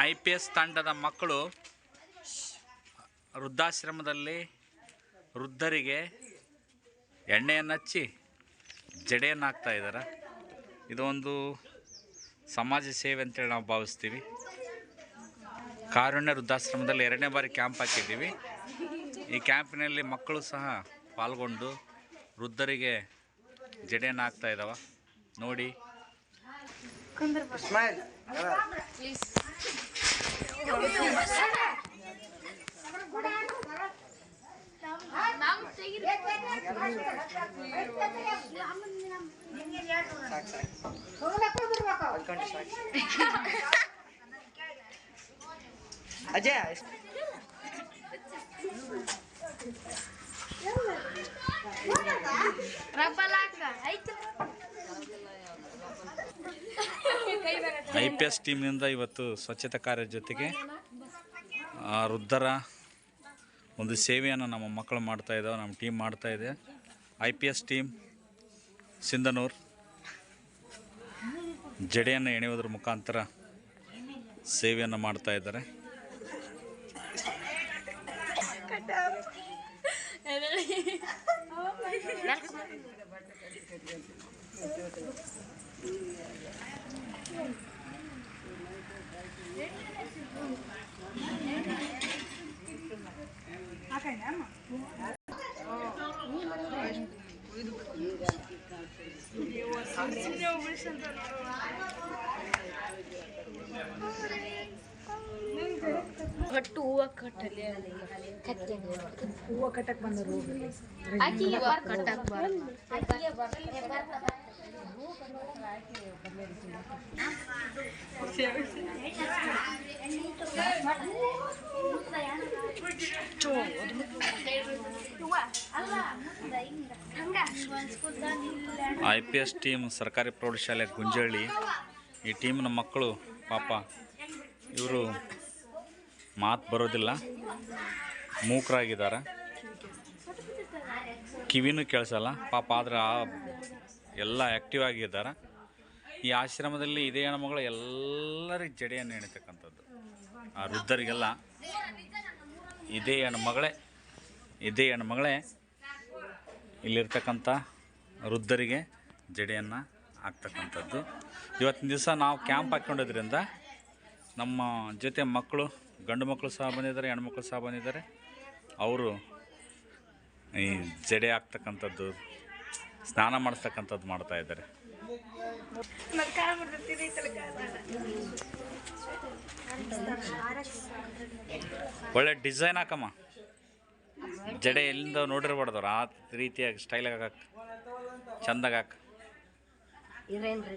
I P S ತಂಡದ ಮಕ್ಕಳು ವೃದ್ಧಾಶ್ರಮದಲ್ಲಿ ವೃದ್ಧರಿಗೆ ಎಣ್ಣೆಯನ್ನು ಹಚ್ಚಿ ಜಡೆಯನ್ನು ಹಾಕ್ತಾ ಇದ್ದಾರೆ ಇದೊಂದು ಸಮಾಜ ಸೇವೆ ಅಂತೇಳಿ ನಾವು ಭಾವಿಸ್ತೀವಿ. ಕಾರುಣ್ಯ ವೃದ್ಧಾಶ್ರಮದಲ್ಲಿ ಎರಡನೇ ಬಾರಿ ಕ್ಯಾಂಪ್ ಹಾಕಿದ್ದೀವಿ. ಈ ಕ್ಯಾಂಪಿನಲ್ಲಿ ಮಕ್ಕಳು ಸಹ ಪಾಲ್ಗೊಂಡು ವೃದ್ಧರಿಗೆ ಜಡೆಯನ್ನು ಹಾಕ್ತಾ ಇದ್ದಾವೆ ನೋಡಿ ಐ ಪಿ ಎಸ್ ಟೀಮ್ನಿಂದ ಇವತ್ತು ಸ್ವಚ್ಛತಾ ಕಾರ್ಯದ ಜೊತೆಗೆ ವೃದ್ಧರ ಒಂದು ಸೇವೆಯನ್ನು ನಮ್ಮ ಮಕ್ಕಳು ಮಾಡ್ತಾ ಇದ್ದಾವೆ ನಮ್ಮ ಟೀಮ್ ಮಾಡ್ತಾ ಇದೆ. I P S team, Sindhanur. ಜಡೆಯನ್ನು ಎಣೆಯುವುದರ ಮುಖಾಂತರ ಸೇವೆಯನ್ನು ಮಾಡ್ತಾ ಇದ್ದಾರೆ. ಕಟ್ಟು ಹೂವ ಕಟ್ಟಲಿ ಹೂವು ಕಟ್ಟಕ್ ಬಂದರು ಆಕಿಗೆ bar I P S team ಸರ್ಕಾರಿ ಪ್ರೌಢಶಾಲೆ ಗುಂಜಳ್ಳಿ. ಈ ಟೀಮ್ನ ಮಕ್ಕಳು, ಪಾಪ, ಇವರು ಮಾತು ಬರೋದಿಲ್ಲ. ಮೂಕರಾಗಿದ್ದಾರೆ. ಕಿವಿನೂ ಕೇಳಿಸಲ್ಲ. ಪಾಪ ಆದ್ರೆ ಆ ಎಲ್ಲ ಆ್ಯಕ್ಟಿವ್ ಆಗಿದ್ದಾರೆ. ಈ ಆಶ್ರಮದಲ್ಲಿ ಇದೇ ಹೆಣ್ಮಗಳು ಎಲ್ಲರಿಗೆ ಜಡೆಯನ್ನು ಎಣಿತಕ್ಕಂಥದ್ದು. ಆ ವೃದ್ಧರಿಗೆಲ್ಲ, ಇದೇ ಹೆಣ್ಮಗಳೇ ಇದೇ ಹೆಣ್ಮಗಳೇ ಇಲ್ಲಿರ್ತಕ್ಕಂಥ ವೃದ್ಧರಿಗೆ ಜಡೆಯನ್ನು ಹಾಕ್ತಕ್ಕಂಥದ್ದು ಇವತ್ತಿನ ದಿವಸ ನಾವು ಕ್ಯಾಂಪ್ ಹಾಕ್ಕೊಂಡಿದ್ರಿಂದ ನಮ್ಮ ಜೊತೆ ಮಕ್ಕಳು, ಗಂಡು ಮಕ್ಕಳು ಸಹ ಬಂದಿದ್ದಾರೆ ಹೆಣ್ಮಕ್ಳು ಸಹ ಬಂದಿದ್ದಾರೆ. ಅವರು ಈ ಜಡೆ ಹಾಕ್ತಕ್ಕಂಥದ್ದು ಸ್ನಾನ ಮಾಡಿಸ್ತಕ್ಕಂಥದ್ದು ಮಾಡ್ತಾ ಇದ್ದಾರೆ. ಒಳ್ಳೆ ಡಿಸೈನ್ ಹಾಕಮ್ಮ. ಜಡೆ ಎಲ್ಲಿಂದ ನೋಡಿರ್ಬಾರ್ದವ್ರು ಆ ರೀತಿಯಾಗಿ ಸ್ಟೈಲಾಗಿ ಹಾಕ ಚಂದಾಗ ಹಾಕ. ಇರೇನ್ ರೆಡಿ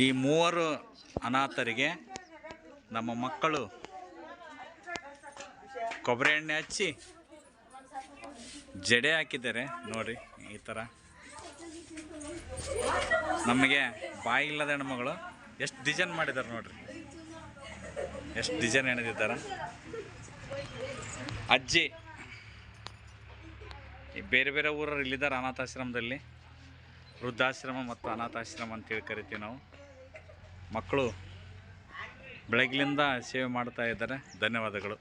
ಈ ಮೂವರು ಅನಾಥರಿಗೆ ನಮ್ಮ ಮಕ್ಕಳು ಕೊಬ್ಬರಿ ಎಣ್ಣೆ ಹಚ್ಚಿ ಜಡೆ ಹಾಕಿದ್ದಾರೆ ನೋಡಿ ಈ ಥರ. ನಮಗೆ ಬಾಯಿ ಇಲ್ಲದ ಹೆಣ್ಮಗಳು ಎಷ್ಟು ಡಿಸೈನ್ ಮಾಡಿದ್ದಾರೆ ನೋಡ್ರಿ. ಎಷ್ಟು ಡಿಸೈನ್ ಹೆಣೆದಿದ್ದಾರೆ ಅಜ್ಜಿ. ಈ ಬೇರೆ ಬೇರೆ ಊರವ್ರು ಇಲ್ಲಿದ್ದಾರೆ ಅನಾಥಾಶ್ರಮದಲ್ಲಿ. ವೃದ್ಧಾಶ್ರಮ ಮತ್ತು ಅನಾಥಾಶ್ರಮ ಅಂತೇಳಿ ಕರಿತೀವಿ ನಾವು. ಮಕ್ಕಳು ಬೆಳಗ್ಲಿಂದ ಸೇವೆ ಮಾಡ್ತಾ ಇದ್ದಾರೆ. ಧನ್ಯವಾದಗಳು.